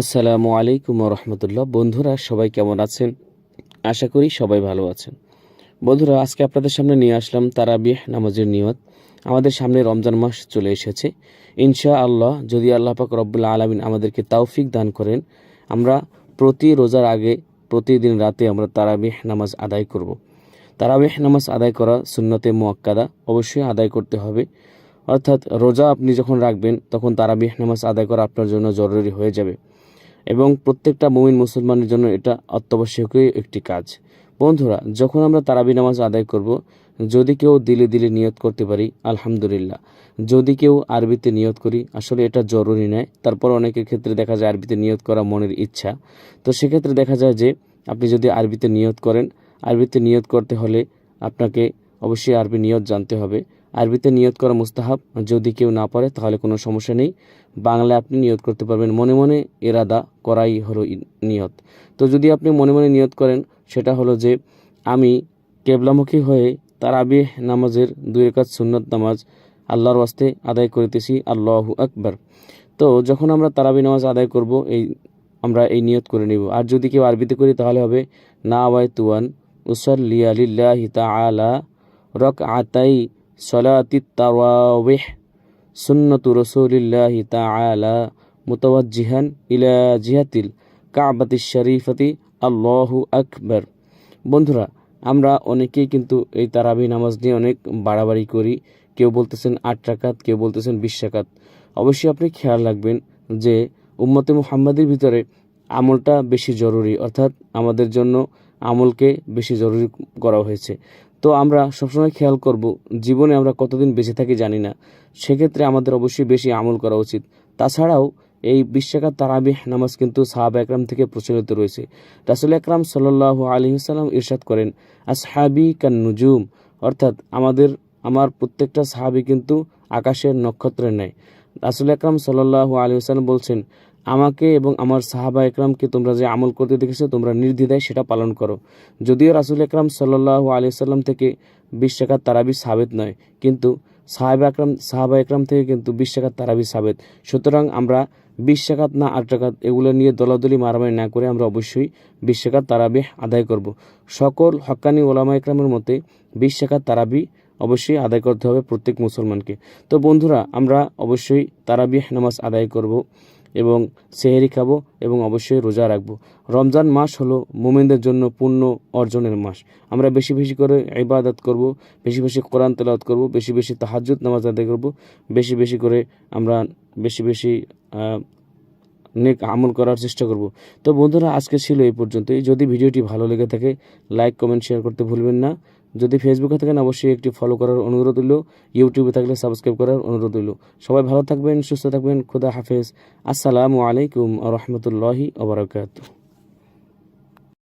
আসসালামু আলাইকুম রহমতুল্লাহ। বন্ধুরা, সবাই কেমন আছেন? আশা করি সবাই ভালো আছেন। বন্ধুরা, আজকে আপনাদের সামনে নিয়ে আসলাম তারাবিহ, নামাজের নিয়ত। আমাদের সামনে রমজান মাস চলে এসেছে। ইনশা আল্লাহ যদি আল্লাহ পাক রব্বুল্লা আলমিন আমাদেরকে তাওফিক দান করেন, আমরা প্রতি রোজার আগে, প্রতিদিন রাতে আমরা তারাবিহ নামাজ আদায় করব। তারাবিহ নামাজ আদায় করা সুন্নতে মোয়াক্কাদা অবশ্যই আদায় করতে হবে। অর্থাৎ রোজা আপনি যখন রাখবেন, তখন তারাবিহ নামাজ আদায় করা আপনার জন্য জরুরি হয়ে যাবে। এবং প্রত্যেকটা মুমিন মুসলমানের জন্য এটা অত্যাবশ্যকীয় একটি কাজ। বন্ধুরা, যখন আমরা তারাবি নামাজ আদায় করব, যদি কেউ দিলে দিলে নিয়ত করতে পারি, আলহামদুলিল্লাহ। যদি কেউ আরবিতে নিয়ত করি, আসলে এটা জরুরি নয়। তারপর অনেকের ক্ষেত্রে দেখা যায় আরবিতে নিয়ত করা মনের ইচ্ছা। তো সেক্ষেত্রে দেখা যায় যে, আপনি যদি আরবিতে নিয়ত করেন, আরবিতে নিয়ত করতে হলে আপনাকে অবশ্যই আরবি নিয়ত জানতে হবে। আরবিতে নিয়ত করা মুস্তাহাব। যদি কেউ না পারে, তাহলে কোনো সমস্যা নেই। বাংলায় আপনি নিয়ত করতে পারবেন। মনে মনে এরাদা করাই হলো নিয়ত। তো যদি আপনি মনে মনে নিয়ত করেন, সেটা হলো যে, আমি কেবলামুখী হয়ে তারাবিহ নামাজের দুই রেখাত সুন্নত নামাজ আল্লাহর ওয়াস্তে আদায় করিতেছি, আল্লাহু আকবার। তো যখন আমরা তারাবি নামাজ আদায় করব, এই আমরা এই নিয়ত করে নিব। আর যদি কেউ আরবিতে করি, তাহলে হবে, না ওয়াই তুয়ান উসল্লি আলিল্লাহি তাআলা রক আতাই সলাতি তাওয়াবিহ সুন্নতু রসুলিল্লাহি তাআলা মুতাওয়াজ্জিহান ইলা জিহাতিল কাবাতি শরীফতি। আল্লাহু আকবার। বন্ধুরা, আমরা অনেকেই কিন্তু এই তারাবি নামাজ নিয়ে অনেক বাড়াবাড়ি করি। কেউ বলতেছেন আট রাকাত, কেউ বলতেছেন বিশ রাকাত। অবশ্যই আপনি খেয়াল রাখবেন যে উম্মতে মুহাম্মাদের ভিতরে আমলটা বেশি জরুরি, অর্থাৎ আমাদের জন্য আমলকে বেশি জরুরি করা হয়েছে। তো আমরা সবসময় খেয়াল করব, জীবনে আমরা কতদিন বেঁচে থাকি জানি না। সেক্ষেত্রে আমাদের অবশ্যই বেশি আমল করা উচিত। তাছাড়াও এই বিশ্বকাত তারাবিহ নামাজ কিন্তু সাহাব একরাম থেকে প্রচলিত রয়েছে। রাসুল একরাম সাল্লাহ আলহিসাল্লাম ইরশাদ করেন, আসহাবি কান নুজুম অর্থাৎ আমাদের, আমার প্রত্যেকটা সাহাবি কিন্তু আকাশের নক্ষত্রের ন্যায়। রাসুল একরাম সাল্লাহ আলী হাসাল্লাম বলছেন আমাকে এবং আমার সাহাবা একরামকে তোমরা যে আমল করতে দেখেছ, তোমরা নির্দ্বিধায় সেটা পালন করো। যদিও রাসুল একরাম সাল্লাহ আলী সাল্লাম থেকে বিশ টাকার তারাবি সাবেত নয়, কিন্তু সাহাবা একরাম সাহাবা একরাম থেকে কিন্তু বিশ টাকার তারাবি সাবেত। সুতরাং আমরা বিশ টাকাত না আট টাকাত এগুলো নিয়ে দলাদলি মারামারি না করে আমরা অবশ্যই বিশ টাকার তারাবি আদায় করব। সকল হক্কানি ওলামা একরামের মতে বিশ টাকার তারাবি অবশ্যই আদায় করতে হবে প্রত্যেক মুসলমানকে। তো বন্ধুরা, আমরা অবশ্যই তারাবিহ নামাজ আদায় করব। এবং সেহেরি খাব এবং অবশ্যই রোজা রাখব। রমজান মাস হলো মোমেনদের জন্য পূর্ণ অর্জনের মাস। আমরা বেশি বেশি করে ইবাদত করব, বেশি বেশি কোরআন তেলাওয়াত করব, বেশি বেশি তাহাজ্জুদ নামাজ আদায় করব, বেশি বেশি করে আমরা বেশি বেশি নেক আমল করার চেষ্টা করব। তো বন্ধুরা, আজকে ছিল এই পর্যন্তই। যদি ভিডিওটি ভালো লেগে থাকে লাইক কমেন্ট শেয়ার করতে ভুলবেন না। যদি ফেসবুকে থাকেন, অবশ্যই একটি ফলো করার অনুরোধ রইল। ইউটিউবে থাকলে সাবস্ক্রাইব করার অনুরোধ রইল। সবাই ভালো থাকবেন, সুস্থ থাকবেন। খুদা হাফেজ। আসসালামু আলাইকুম রহমতুল্লাহি ওবরাকাতু